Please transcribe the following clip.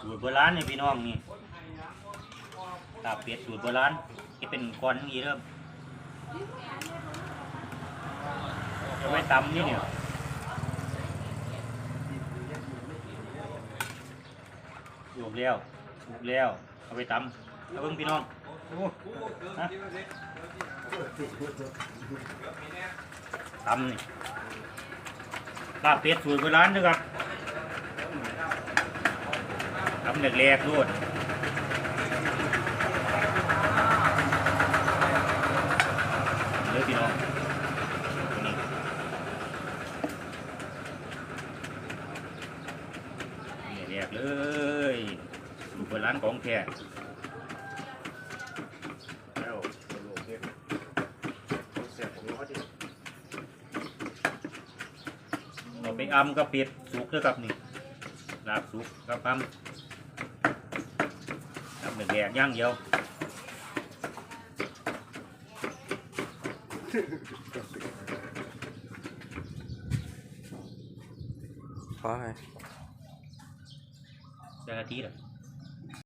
สูตรโบราณเนี่ยพี่น้องนี่ลาเป็ดสูตรโบราณที่เป็นก้อนนี้เริ่มเอาไว้ตำนี่เนี่ยถูกแล้วถูกแล้ว เอาไปตำเอาเบิ่งพี่น้องโอ้ฮะตำนี่ลาบเป็ดสูตรโบราณเด้วยครับ ทำแรกๆรูดเลือพี่น้องนี่แรกๆเลยสูตรโบราณของแท้แล้วโลกเนี่ยเสียผมเขาดิเอาไปอำกับเป็ดสุกเด้อครับนี่ลาบสุกกับอำ ทำแรกๆอย่า